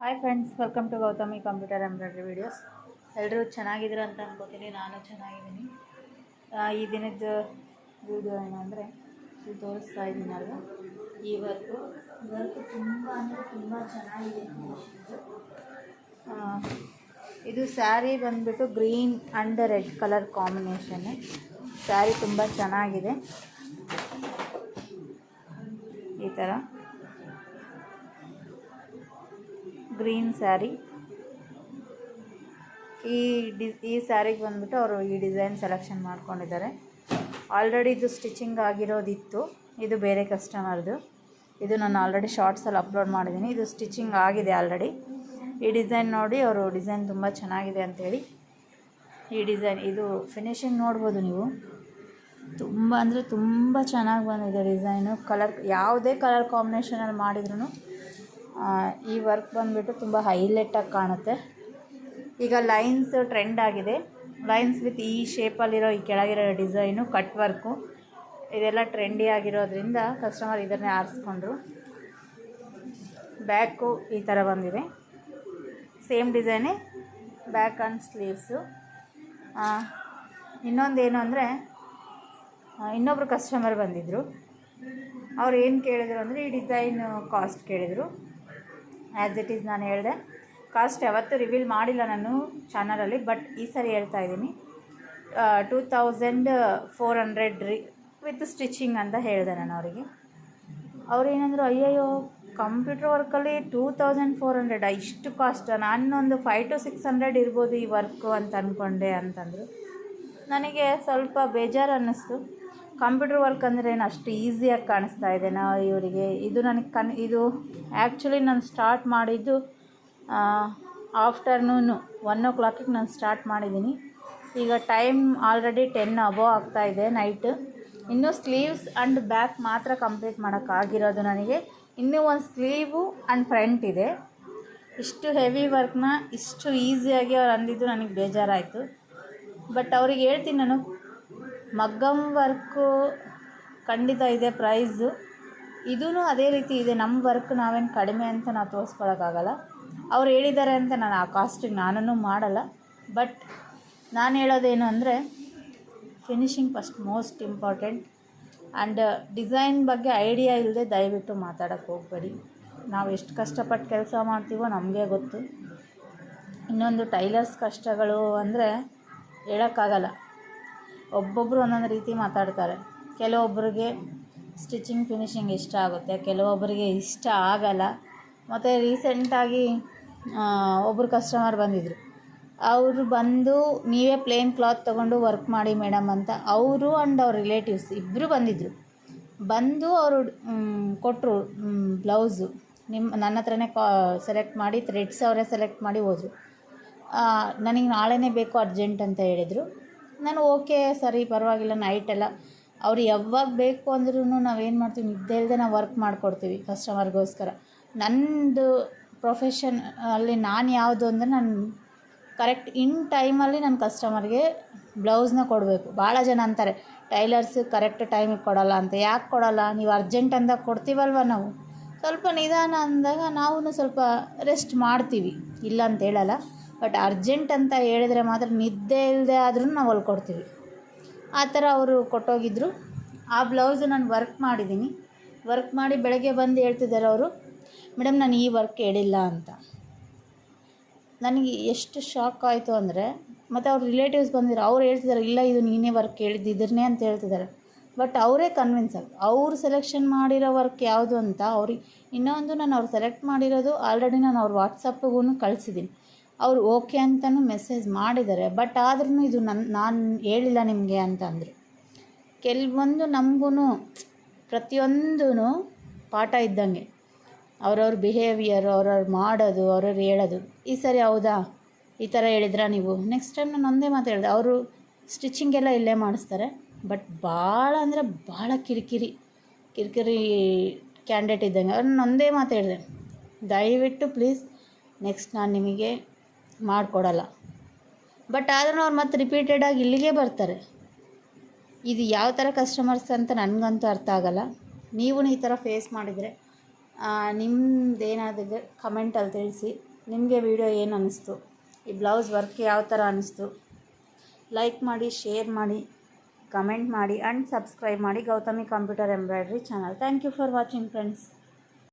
Hi friends welcome to Gautami computer embroidery videos ಎಲ್ಲರೂ ಚೆನ್ನಾಗಿದ್ದೀರ ಅಂತ ಅನ್ಕೋತೀನಿ. ನಾನು ಚೆನ್ನಾಗಿದ್ದೀನಿ. ಈ ದಿನದ ವಿಡಿಯೋ ಏನಂದರೆ ಇದು ತೋರಿಸ್ತಾ ಇದ್ದೀನಲ್ಲ ಈ ಇವತ್ತು ವರ್ಕ್ ತುಂಬ ಅಂದರೆ ತುಂಬ ಚೆನ್ನಾಗಿದೆ ಇದು ಸ್ಯಾರಿ ಬಂದುಬಿಟ್ಟು green and red colour combination sari ತುಂಬ ಚೆನ್ನಾಗಿದೆ. ಈ ಥರ ಗ್ರೀನ್ ಸ್ಯಾರಿ. ಈ ಡಿ, ಈ ಸ್ಯಾರಿಗೆ ಬಂದ್ಬಿಟ್ಟು ಅವರು ಈ ಡಿಸೈನ್ ಸೆಲೆಕ್ಷನ್ ಮಾಡ್ಕೊಂಡಿದ್ದಾರೆ. ಆಲ್ರೆಡಿ ಇದು ಸ್ಟಿಚಿಂಗ್ ಆಗಿರೋದಿತ್ತು. ಇದು ಬೇರೆ ಕಸ್ಟಮರ್ದು. ಇದು ನಾನು ಆಲ್ರೆಡಿ ಶಾರ್ಟ್ಸಲ್ಲಿ ಅಪ್ಲೋಡ್ ಮಾಡಿದ್ದೀನಿ. ಇದು ಸ್ಟಿಚಿಂಗ್ ಆಗಿದೆ ಆಲ್ರೆಡಿ. ಈ ಡಿಸೈನ್ ನೋಡಿ ಅವರು ಡಿಸೈನ್ ತುಂಬ ಚೆನ್ನಾಗಿದೆ ಅಂಥೇಳಿ ಈ ಡಿಸೈನ್, ಇದು ಫಿನಿಶಿಂಗ್ ನೋಡ್ಬೋದು ನೀವು. ತುಂಬ ಅಂದರೆ ತುಂಬ ಚೆನ್ನಾಗಿ ಬಂದಿದೆ ಡಿಸೈನು. ಕಲರ್, ಯಾವುದೇ ಕಲರ್ ಕಾಂಬಿನೇಷನಲ್ಲಿ ಮಾಡಿದ್ರು ಈ ವರ್ಕ್ ಬಂದುಬಿಟ್ಟು ತುಂಬ ಹೈಲೈಟಾಗಿ ಕಾಣುತ್ತೆ. ಈಗ ಲೈನ್ಸ್ ಟ್ರೆಂಡ್ ಆಗಿದೆ. ಲೈನ್ಸ್ ವಿತ್ ಈ ಶೇಪಲ್ಲಿರೋ ಈ ಕೆಳಗಿರೋ ಡಿಸೈನು ಕಟ್ ವರ್ಕು ಇದೆಲ್ಲ ಟ್ರೆಂಡಿ ಆಗಿರೋದ್ರಿಂದ ಕಸ್ಟಮರ್ ಇದನ್ನೇ ಆರಿಸ್ಕೊಂಡ್ರು. ಬ್ಯಾಕು ಈ ಥರ ಬಂದಿದೆ. ಸೇಮ್ ಡಿಸೈನೇ ಬ್ಯಾಕ್ ಆ್ಯಂಡ್ ಸ್ಲೀವ್ಸು ಇನ್ನೊಂದೇನು ಅಂದರೆ ಇನ್ನೊಬ್ಬರು ಕಸ್ಟಮರ್ ಬಂದಿದ್ದರು ಅವ್ರು ಏನು ಕೇಳಿದ್ರು ಅಂದರೆ, ಈ ಡಿಸೈನು ಕಾಸ್ಟ್ ಕೇಳಿದರು. ಆ್ಯಸ್ ಇಟ್ ಈಸ್ ನಾನು ಹೇಳಿದೆ. ಕಾಸ್ಟ್ ಯಾವತ್ತೂ ರಿವೀಲ್ ಮಾಡಿಲ್ಲ ನಾನು ಚಾನಲಲ್ಲಿ ಬಟ್ ಈ ಸರಿ ಹೇಳ್ತಾ ಇದ್ದೀನಿ. ಟೂ ತೌಸಂಡ್ ಫೋರ್ ಹಂಡ್ರೆಡ್ ರಿ ವಿತ್ ಸ್ಟಿಚಿಂಗ್ ಅಂತ ಹೇಳಿದೆ ನಾನು ಅವರಿಗೆ. ಅವ್ರು ಏನಂದರು, ಅಯ್ಯಯ್ಯೋ ಕಂಪ್ಯೂಟರ್ ವರ್ಕಲ್ಲಿ ಟೂ ತೌಸಂಡ್ ಫೋರ್ ಹಂಡ್ರೆಡ್ ಇಷ್ಟು ಕಾಸ್ಟ್ ನಾನೊಂದು ಫೈವ್ ಟು ಸಿಕ್ಸ್ ಹಂಡ್ರೆಡ್ ಇರ್ಬೋದು ಈ ವರ್ಕು ಅಂತ ಅಂದ್ಕೊಂಡೆ ಅಂತಂದರು. ನನಗೆ ಸ್ವಲ್ಪ ಬೇಜಾರು ಅನ್ನಿಸ್ತು. ಕಂಪ್ಯೂಟರ್ ವರ್ಕ್ ಅಂದರೆ ಏನು ಅಷ್ಟು ಈಸಿಯಾಗಿ ಕಾಣಿಸ್ತಾ ಇದೆ ನಾ ಇವರಿಗೆ. ಇದು ನನಗೆ ಕನ್ ಇದು ಆ್ಯಕ್ಚುಲಿ ನಾನು ಸ್ಟಾರ್ಟ್ ಮಾಡಿದ್ದು ಆಫ್ಟರ್ನೂನು ಒನ್ ಓ ಕ್ಲಾಕಿಗೆ ನಾನು ಸ್ಟಾರ್ಟ್ ಮಾಡಿದ್ದೀನಿ. ಈಗ ಟೈಮ್ ಆಲ್ರೆಡಿ ಟೆನ್ ಆಗ್ತಾ ಇದೆ ನೈಟ್ ಇನ್ನೂ ಸ್ಲೀವ್ಸ್ ಆ್ಯಂಡ್ ಬ್ಯಾಕ್ ಮಾತ್ರ ಕಂಪ್ಲೀಟ್ ಮಾಡೋಕ್ಕಾಗಿರೋದು ನನಗೆ. ಇನ್ನೂ ಒಂದು ಸ್ಲೀವು ಆ್ಯಂಡ್ ಫ್ರಂಟ್ ಇದೆ. ಇಷ್ಟು ಹೆವಿ ವರ್ಕ್ನ ಇಷ್ಟು ಈಸಿಯಾಗಿ ಅವ್ರು ಅಂದಿದ್ದು ನನಗೆ ಬೇಜಾರಾಯಿತು. ಬಟ್ ಅವ್ರಿಗೆ ಹೇಳ್ತೀನಿ ನಾನು ಮಗ್ಗಮ್ ವರ್ಕು ಖಂಡಿತ ಇದೆ ಪ್ರೈಸು. ಇದೂ ಅದೇ ರೀತಿ ಇದೆ. ನಮ್ಮ ವರ್ಕ್ ನಾವೇನು ಕಡಿಮೆ ಅಂತ ನಾವು ತೋರಿಸ್ಕೊಳಕ್ಕಾಗಲ್ಲ. ಅವ್ರು ಹೇಳಿದ್ದಾರೆ ಅಂತ ನಾನು ಆ ಕಾಸ್ಟಿಗೆ ನಾನು ಮಾಡಲ್ಲ. ಬಟ್ ನಾನು ಹೇಳೋದೇನು ಅಂದರೆ, finishing first most important. And design ಬಗ್ಗೆ ಐಡಿಯಾ ಇಲ್ಲದೆ ದಯವಿಟ್ಟು ಮಾತಾಡೋಕ್ಕೆ ಹೋಗಬೇಡಿ. ನಾವು ಎಷ್ಟು ಕಷ್ಟಪಟ್ಟು ಕೆಲಸ ಮಾಡ್ತೀವೋ ನಮಗೆ ಗೊತ್ತು. ಇನ್ನೊಂದು ಟೈಲರ್ಸ್ ಕಷ್ಟಗಳು ಅಂದರೆ ಹೇಳೋಕ್ಕಾಗಲ್ಲ. ಒಬ್ಬೊಬ್ಬರು ಒಂದೊಂದು ರೀತಿ ಮಾತಾಡ್ತಾರೆ. ಕೆಲವೊಬ್ಬರಿಗೆ ಸ್ಟಿಚಿಂಗ್, ಫಿನಿಶಿಂಗ್ ಇಷ್ಟ ಆಗುತ್ತೆ. ಕೆಲವೊಬ್ಬರಿಗೆ ಇಷ್ಟ ಆಗಲ್ಲ. ಮತ್ತು ರೀಸೆಂಟಾಗಿ ಒಬ್ಬರು ಕಸ್ಟಮರ್ ಬಂದಿದ್ದರು ಅವರು ಬಂದು ನೀವೇ ಪ್ಲೇನ್ ಕ್ಲಾತ್ ತೊಗೊಂಡು ವರ್ಕ್ ಮಾಡಿ ಮೇಡಮ್ ಅಂತ ಅವರು ಆ್ಯಂಡ್ ಅವ್ರ ರಿಲೇಟಿವ್ಸ್ ಇಬ್ಬರು ಬಂದಿದ್ದರು ಬಂದು ಅವರು ಕೊಟ್ಟರು ಬ್ಲೌಸು ನಿಮ್ಮ ನನ್ನ ಹತ್ರನೇ ಕಾ ಸೆಲೆಕ್ಟ್ ಮಾಡಿ ಥ್ರೆಡ್ಸ್ ಅವರೇ ಸೆಲೆಕ್ಟ್ ಮಾಡಿ ಹೋದರು. ನನಗೆ ನಾಳೆನೇ ಬೇಕು ಅರ್ಜೆಂಟ್ ಅಂತ ಹೇಳಿದರು. ನಾನು ಓಕೆ, ಸರಿ, ಪರವಾಗಿಲ್ಲ ನೈಟೆಲ್ಲ ಅವ್ರು ಯಾವಾಗ ಬೇಕು ಅಂದ್ರೂ ನಾವೇನು ಮಾಡ್ತೀವಿ, ನಿದ್ದೆ ಇಲ್ಲದೆ ನಾವು ವರ್ಕ್ ಮಾಡಿಕೊಡ್ತೀವಿ ಕಸ್ಟಮರ್ಗೋಸ್ಕರ ನನ್ನದು ಪ್ರೊಫೆಷನ್ ಅಲ್ಲಿ ನಾನು ಯಾವುದು ಅಂದರೆ ನಾನು ಕರೆಕ್ಟ್ ಇನ್ ಟೈಮಲ್ಲಿ ನನ್ನ ಕಸ್ಟಮರ್ಗೆ ಬ್ಲೌಸ್ನ ಕೊಡಬೇಕು. ಭಾಳ ಜನ ಅಂತಾರೆ ಟೈಲರ್ಸ್ ಕರೆಕ್ಟ್ ಟೈಮಿಗೆ ಕೊಡೋಲ್ಲ ಅಂತ. ಯಾಕೆ ಕೊಡೋಲ್ಲ? ನೀವು ಅರ್ಜೆಂಟ್ ಅಂದಾಗ ಕೊಡ್ತೀವಲ್ವ ನಾವು? ಸ್ವಲ್ಪ ನಿಧಾನ ಅಂದಾಗ ನಾವು ಸ್ವಲ್ಪ ರೆಸ್ಟ್ ಮಾಡ್ತೀವಿ. ಇಲ್ಲ ಅಂತ ಹೇಳಲ್ಲ. ಬಟ್ ಅರ್ಜೆಂಟ್ ಅಂತ ಹೇಳಿದ್ರೆ ಮಾತ್ರ ನಿದ್ದೆ ಇಲ್ಲದೆ ಆದ್ರೂ ನಾವು ಹೊಲ್ಕೊಡ್ತೀವಿ ಆ ಥರ ಅವರು ಕೊಟ್ಟೋಗಿದ್ರು. ಆ ಬ್ಲೌಸು ನಾನು ವರ್ಕ್ ಮಾಡಿದ್ದೀನಿ. ವರ್ಕ್ ಮಾಡಿ ಬೆಳಗ್ಗೆ ಬಂದು ಹೇಳ್ತಿದ್ದಾರೆ ಅವರು, ಮೇಡಮ್, ನಾನು ಈ ವರ್ಕ್ ಹೇಳಿಲ್ಲ ಅಂತ. ನನಗೆ ಎಷ್ಟು ಶಾಕ್ ಆಯಿತು ಅಂದರೆ, ಮತ್ತು ಅವ್ರ ರಿಲೇಟಿವ್ಸ್ ಬಂದಿದ್ರು, ಅವ್ರು ಹೇಳ್ತಿದ್ದಾರೆ, ಇಲ್ಲ, ಇದು ನೀನೇ ವರ್ಕ್ ಹೇಳಿದ್ದಿದ್ರೇ ಇದನ್ನೇ ಅಂತ ಹೇಳ್ತಿದ್ದಾರೆ. ಬಟ್ ಅವರೇ ಕನ್ವಿನ್ಸ್ ಆಗಿ, ಅವರು ಸೆಲೆಕ್ಷನ್ ಮಾಡಿರೋ ವರ್ಕ್ ಯಾವುದು ಅಂತ ಅವ್ರಿಗೆ, ಇನ್ನೊಂದು ನಾನು ಅವ್ರು ಸೆಲೆಕ್ಟ್ ಮಾಡಿರೋದು ಆಲ್ರೆಡಿ ನಾನು ಅವ್ರ ವಾಟ್ಸಪ್ಗೂ ಕಳಿಸಿದ್ದೀನಿ. ಅವ್ರು ಓಕೆ ಅಂತಲೂ ಮೆಸೇಜ್ ಮಾಡಿದ್ದಾರೆ. ಬಟ್ ಆದ್ರೂ ಇದು ನನ್ನ ನಾನು ಹೇಳಿಲ್ಲ ನಿಮಗೆ ಅಂತಂದರು. ಕೆಲವೊಂದು ನಮಗೂ ಪ್ರತಿಯೊಂದೂ ಪಾಠ ಇದ್ದಂಗೆ. ಅವ್ರವ್ರ ಬಿಹೇವಿಯರ್ ಅವ್ರವ್ರು ಮಾಡೋದು, ಅವ್ರವ್ರು ಹೇಳೋದು. ಈ ಸರಿ ಹೌದಾ? ಈ ಥರ ಹೇಳಿದ್ರಾ ನೀವು? ನೆಕ್ಸ್ಟ್ ಟೈಮ್ ನಾನು ಒಂದೇ ಮಾತು ಹೇಳಿದೆ. ಅವರು ಸ್ಟಿಚಿಂಗೆಲ್ಲ ಇಲ್ಲೇ ಮಾಡಿಸ್ತಾರೆ. ಬಟ್ ಭಾಳ ಅಂದರೆ ಭಾಳ ಕಿರಿಕಿರಿ ಕಿರಿಕಿರಿ ಕ್ಯಾಂಡಿಡೇಟ್ ಇದ್ದಂಗೆ. ಅವ್ರನ್ನ ನಾನು ಒಂದೇ ಮಾತು ಹೇಳಿದೆ. ದಯವಿಟ್ಟು ಪ್ಲೀಸ್ ನೆಕ್ಸ್ಟ್ ನಾನು ನಿಮಗೆ ಮಾಡಿಕೊಡಲ್ಲ. ಬಟ್ ಆದ್ರೂ ಅವ್ರು ಮತ್ತೆ ರಿಪೀಟೆಡಾಗಿ ಇಲ್ಲಿಗೆ ಬರ್ತಾರೆ. ಇದು ಯಾವ ಥರ ಕಸ್ಟಮರ್ಸ್ ಅಂತ ನನಗಂತೂ ಅರ್ಥ ಆಗಲ್ಲ. ನೀವು ಈ ಥರ ಫೇಸ್ ಮಾಡಿದರೆ ನಿಮ್ಮದೇನಾದಿದೆ ಕಮೆಂಟಲ್ಲಿ ತಿಳಿಸಿ. ನಿಮಗೆ ವಿಡಿಯೋ ಏನು ಅನ್ನಿಸ್ತು ಈ ಬ್ಲೌಸ್ ವರ್ಕ್ ಯಾವ ಥರ ಅನ್ನಿಸ್ತು ಲೈಕ್ ಮಾಡಿ ಶೇರ್ ಮಾಡಿ ಕಮೆಂಟ್ ಮಾಡಿ ಆ್ಯಂಡ್ ಸಬ್ಸ್ಕ್ರೈಬ್ ಮಾಡಿ Gautami computer embroidery channel thank you for watching friends